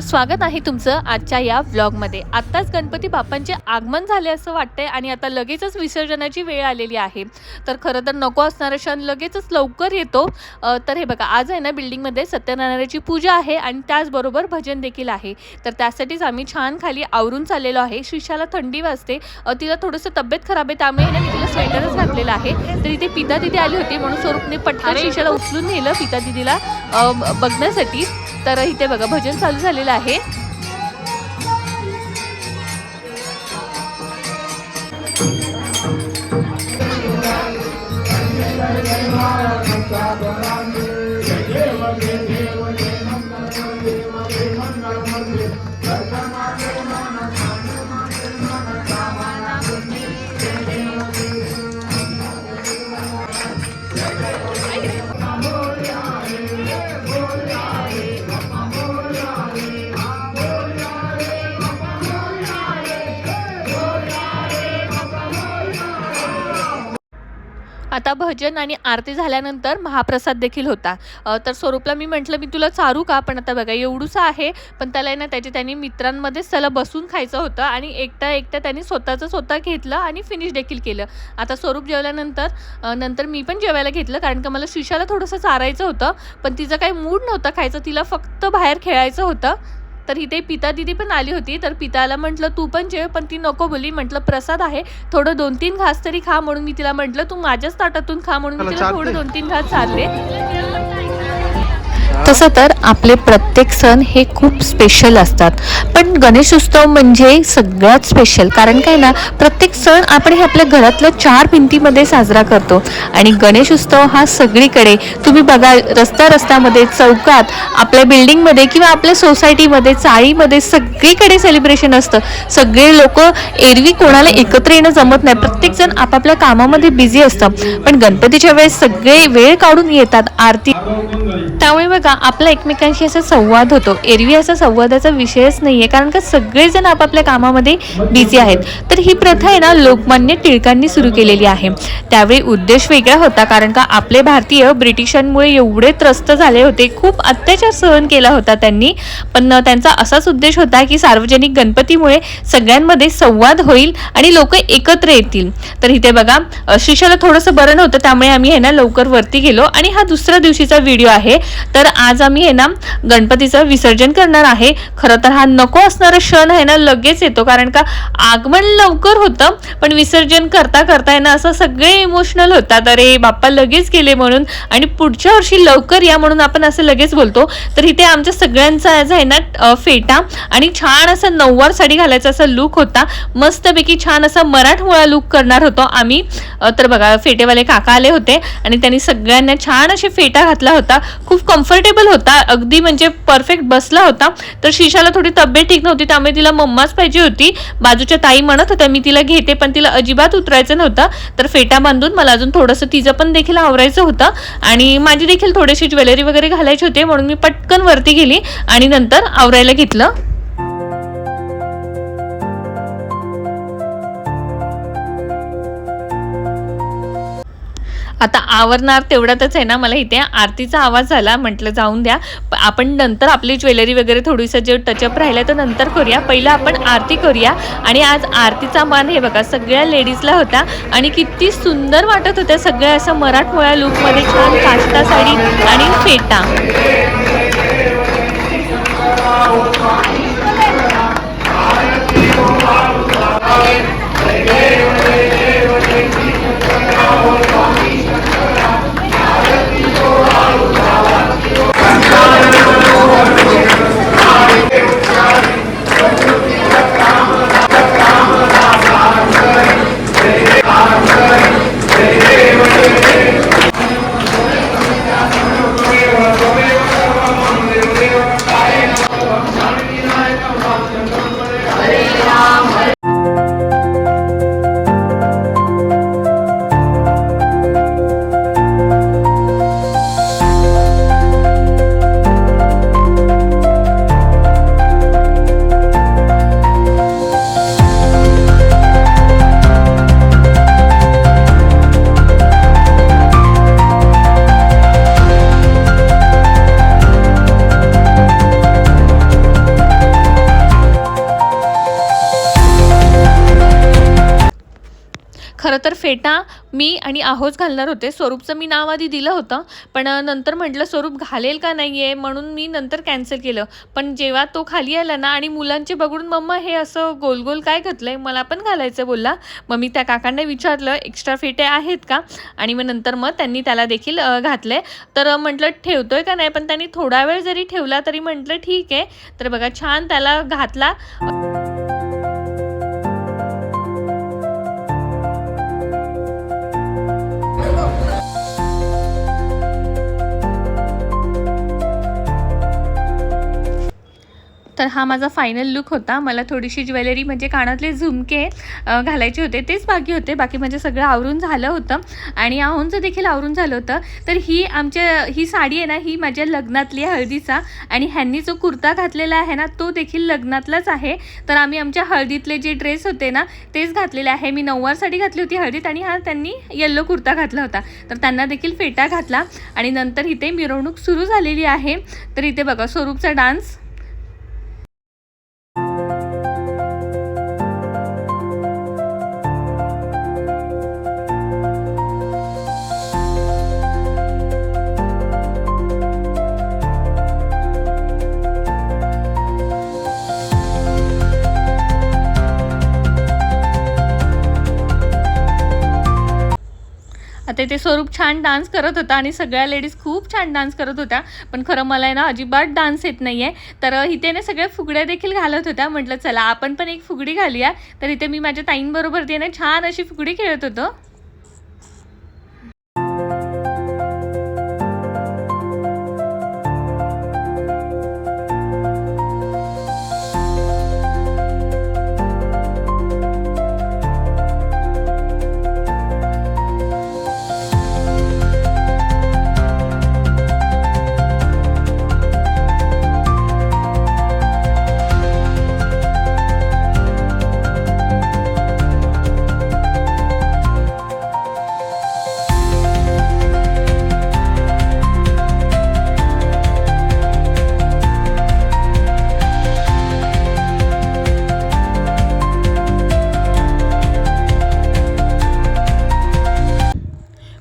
नमस्कार स्वागत आहे तुमचं आजच्या या व्लॉगमध्ये आत्ताच गणपती बाप्पांचे आगमन झाले असं वाटतंय आणि आता लगेचच विसर्जनाची वेळ आलेली आहे. तर खरं तर नको असणारा क्षण लगेचच लवकर येतो. तर हे बघा आज आहे ना बिल्डिंगमध्ये सत्यनारायणाची पूजा आहे आणि त्याचबरोबर भजन देखील आहे. तर त्यासाठीच आम्ही छान खाली आवरून चाललेलो आहे. श्रीशाला थंडी वाजते. तिला थोडंसं तब्येत खराब आहे त्यामुळे ना मी तिला स्वेटरच घातलेला आहे. तर इथे पिता दिदी आली होती म्हणून स्वरूपने पटकन श्रीशाला उचलून नेलं पिता दिदीला बघण्यासाठी. तर इथे बघा भजन चालू झालेलं आहे. आता भजन आणि आरती झाल्यानंतर महाप्रसाद देखील होता. तर स्वरूपला मी म्हटलं मी तुला चारू का? पण आता बघा एवढूसा आहे. पण त्याला आहे ना त्याच्या त्यांनी मित्रांमध्येच त्याला बसून खायचं होतं आणि एकटा एकटा त्यांनी स्वतःचं स्वतः घेतलं आणि फिनिश देखील केलं. आता स्वरूप जेवल्यानंतर नंतर मी पण जेवायला घेतलं कारण का मला शिशाला थोडंसं चारायचं होतं पण तिचं काही मूड नव्हता खायचं. तिला फक्त बाहेर खेळायचं होतं. तर इथे पिता दिदी पण आली होती. तर पिताला म्हटलं तू पण जेव पण ती नको बोली म्हटलं प्रसाद आहे. थोडं दोन तीन घास तरी खा म्हणून मी तिला म्हटलं तू माझ्याच ताटातून खा म्हणून मी तिला थोडं दोन तीन घास चालले. तसं तर आपले प्रत्येक सण हे खूप स्पेशल असतात. पण गणेश उत्सव म्हणजे सगळ्यात स्पेशल कारण काय ना प्रत्येक सण आपण हे आपल्या घरातल्या चार भिंतीमध्ये साजरा करतो. आणि गणेश उत्सव हा सगळीकडे तुम्ही बघा रस्त्या रस्त्यामध्ये चौकात आपल्या बिल्डिंगमध्ये किंवा आपल्या सोसायटीमध्ये चाळीमध्ये सगळीकडे सेलिब्रेशन असतं. सगळे लोक एरवी कोणाला एकत्र येणं जमत नाही. प्रत्येक जण आपापल्या कामामध्ये बिझी असतं. पण गणपतीच्या वेळेस सगळे वेळ काढून येतात. आरती त्यामुळे बघा आपला एकमेकांशी असा संवाद होतो. एरवी असा संवादाचा विषयच नाहीये कारण का सगळेजण आपापल्या कामामध्ये बिझी आहेत. तर ही प्रथा आहे ना लोकमान्य टिळकांनी सुरू केलेली आहे. त्यावेळी उद्देश वेगळा होता कारण का आपले भारतीय ब्रिटिशांमुळे एवढे त्रस्त झाले होते खूप अत्याचार सहन केला होता त्यांनी. पण त्यांचा असाच उद्देश होता की सार्वजनिक गणपतीमुळे सगळ्यांमध्ये संवाद होईल आणि लोक एकत्र येतील. तर इथे बघा अ, शिशाला थोडंसं बरं नव्हतं त्यामुळे आम्ही आहे ना लवकर वरती गेलो. आणि हा दुसऱ्या दिवशीचा व्हिडिओ आहे. तर आज आम्ही आहे ना गणपतीचं विसर्जन करणार आहे. खरं तर हा नको असणारा क्षण आहे ना लगेच येतो. कारण का आगमन लवकर होतं पण विसर्जन करता करता आहे ना असं सगळे इमोशनल होतात. अरे बाप्पा लगेच गेले म्हणून. आणि पुढच्या वर्षी लवकर या म्हणून आपण असं लगेच बोलतो. तर इथे आमच्या सगळ्यांचा आज आहे ना फेटा. आणि छान असा नऊवार साडी घालायचा असा लुक होता. मस्तपैकी छान असा मराठमोळा लुक करणार होतो आम्ही. तर बघा फेटेवाले काका आले होते. आणि त्यांनी सगळ्यांना छान असे फेटा घातला होता. खूप कम्फर्टेबल होता. अगदी म्हणजे परफेक्ट बसला होता. तर शिशाला थोडी तब्येत ठीक नव्हती त्यामुळे तिला मम्माच पाहिजे होती. बाजूच्या ताई म्हणत होत्या मी तिला घेते पण तिला अजिबात उतरायचं नव्हतं. तर फेटा बांधून मला अजून थोडंसं तिचं पण देखील आवरायचं होतं. आणि माझी देखील थोडीशी ज्वेलरी वगैरे घालायची होती म्हणून मी पटकन वरती गेली आणि नंतर आवरायला घेतलं. आता आवरणार तेवढ्यातच आहे ना मला इथे आरतीचा आवाज झाला म्हटलं जाऊन द्या. आपण नंतर आपली ज्वेलरी वगैरे थोडीसं जे टचअप राहिलं तर नंतर करूया. पहिलं आपण आरती करूया आणि आज आरतीचा मान हे बघा सगळ्या लेडीजला होता आणि किती सुंदर वाटत होत्या सगळ्या असं मराठमोळ्या लुकमध्ये छान काष्टा साडी आणि फेटा. फेटा मी आणि आहोच घालणार होते. स्वरूपचं मी नाव आधी दिलं होतं पण नंतर म्हटलं स्वरूप घालेल का नाही आहे म्हणून मी नंतर कॅन्सल केलं. पण जेव्हा तो खाली आला ना आणि मुलांचे बघून मम्मा हे असं गोल गोल काय घातलं आहे मला पण घालायचं बोलला. मग मी त्या काकांना विचारलं एक्स्ट्रा फेटे आहेत का? आणि मग नंतर मग त्यांनी त्याला देखील घातलं आहे तर म्हटलं म्हटलं आहे का नाही? पण त्यांनी थोडा वेळ जरी ठेवला तरी म्हटलं ठीक आहे. तर बघा छान त्याला घातला. हा माझा फायनल लुक होता. मला थोडीशी ज्वेलरी म्हणजे कानातले झुमके घालायचे होते. तेच बाकी होते. बाकी म्हणजे सगळं आवरून झालं होतं. आणि आहोंचं देखील आवरून झालं होतं. तर ही आमच्या ही साडी आहे ना ही माझ्या लग्नातली आहे हळदीचा. आणि ह्यांनी जो कुर्ता घातलेला आहे ना तो देखील लग्नातलाच आहे. तर आम्ही आमच्या हळदीतले जे ड्रेस होते ना तेच घातलेले आहे. मी नऊवार साडी घातली होती हळदीत आणि हा त्यांनी येल्लो कुर्ता घातला होता. तर त्यांना देखील फेटा घातला. आणि नंतर इथे मिरवणूक सुरू झालेली आहे. तर इथे बघा स्वरूपचा डान्स आता ते स्वरूप छान डान्स करत होता आणि सगळ्या लेडीज खूप छान डान्स करत होत्या. पण खरं मला आहे ना अजिबात डान्स येत नाही आहे तर इथे ना सगळ्या फुगड्या देखील घालत होत्या. म्हटलं चला आपण पण एक फुगडी घालूया. तर इथे मी माझ्या ताईंबरोबर ते ना छान अशी फुगडी खेळत होतो.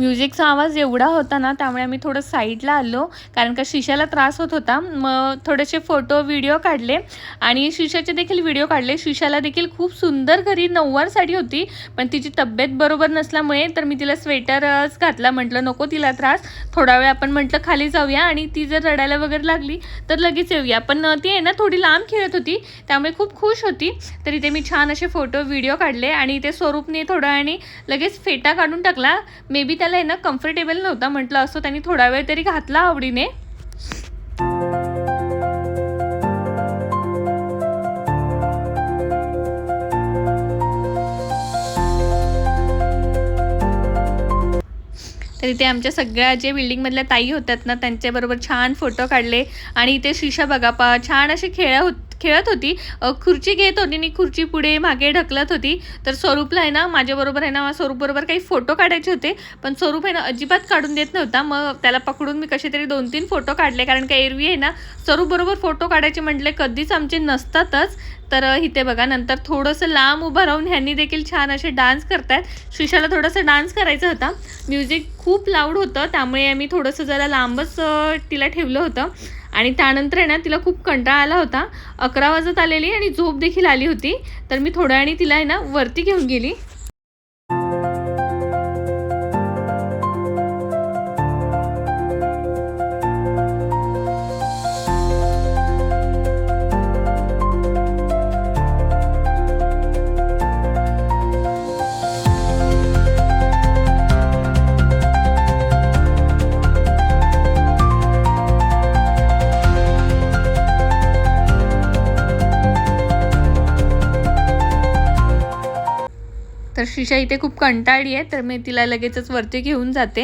म्युझिकचा आवाज एवढा होता ना त्यामुळे आम्ही थोडं साईडला आलो. कारण का शिशाला त्रास होत होता. मग थोडेसे फोटो व्हिडिओ काढले. आणि शिशाचे देखील व्हिडिओ काढले. शिशाला देखील खूप सुंदर घरी नऊवार साडी होती. पण तिची तब्येत बरोबर नसल्यामुळे तर मी तिला स्वेटरच घातला. म्हटलं नको तिला त्रास. थोडा वेळ आपण म्हटलं खाली जाऊया. आणि ती जर रडायला वगैरे लागली तर लगेच येऊया. पण ती आहे ना थोडी लांब खेळत होती. त्यामुळे खूप खुश होती. तर इथे मी छान असे फोटो व्हिडिओ काढले. आणि इथे स्वरूपने थोडा आणि लगेच फेटा काढून टाकला. मे बी त्याला आहे ना कम्फर्टेबल नव्हता म्हटलं असं त्यांनी थोडा वेळ तरी घातला आवडीने. तर इथे आमच्या सगळ्या जे बिल्डिंगमधल्या ताई होत्यात ना त्यांच्याबरोबर छान फोटो काढले. आणि इथे शिशा बघा पा छान असे खेळ होत खेळत होती. खुर्ची घेत होती आणि खुर्ची पुढे मागे ढकलत होती. तर स्वरूपला आहे ना माझ्याबरोबर आहे ना स्वरूपबरोबर काही फोटो काढायचे होते. पण स्वरूप आहे ना अजिबात काढून देत नव्हता. मग त्याला पकडून मी कसे तरी दोन तीन फोटो काढले. कारण का एरवी आहे ना स्वरूपबरोबर फोटो काढायचे म्हटले कधीच आमचे नसतातच. तर इथे बघा नंतर थोडंसं लांब उभं राहून ह्यांनी देखील छान असे डान्स करतायत. शिशाला थोडंसं डान्स करायचा होता. म्युझिक खूप लाऊड होतं. त्यामुळे आम्ही थोडंसं जरा लांबच तिला ठेवलं होतं. आणि त्यानंतर आहे ना तिला खूप कंटाळा आला होता. अकरा वाजत आलेली आणि झोप देखील आली होती. तर मी थोड्या वेळाने तिला आहे ना वरती घेऊन गेली. तर शिशा इथे खूप कंटाळली आहे तर मी तिला लगेचच वरती घेऊन जाते.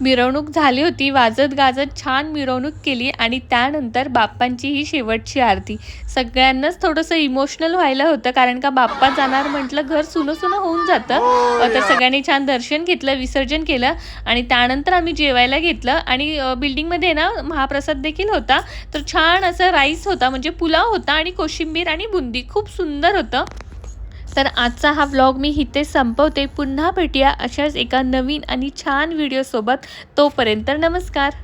मिरवणूक झाली होती. वाजत गाजत छान मिरवणूक केली आणि त्यानंतर बाप्पांची ही शेवटची आरती. सगळ्यांनाच थोडंसं इमोशनल व्हायला होतं कारण का बाप्पा जाणार म्हटलं घर सुनं सुनं होऊन जातं. तर सगळ्यांनी छान दर्शन घेतलं विसर्जन केलं आणि त्यानंतर आम्ही जेवायला घेतलं आणि बिल्डिंगमध्ये ना महाप्रसाद देखील होता. तर छान असं राईस होता म्हणजे पुलाव होता आणि कोशिंबीर आणि बुंदी. खूप सुंदर होतं. तर आजचा हा व्लॉग मी इथे संपवते. पुन्हा भेटूया अशाच एका नवीन आणि छान व्हिडिओसोबत तोपर्यंत नमस्कार.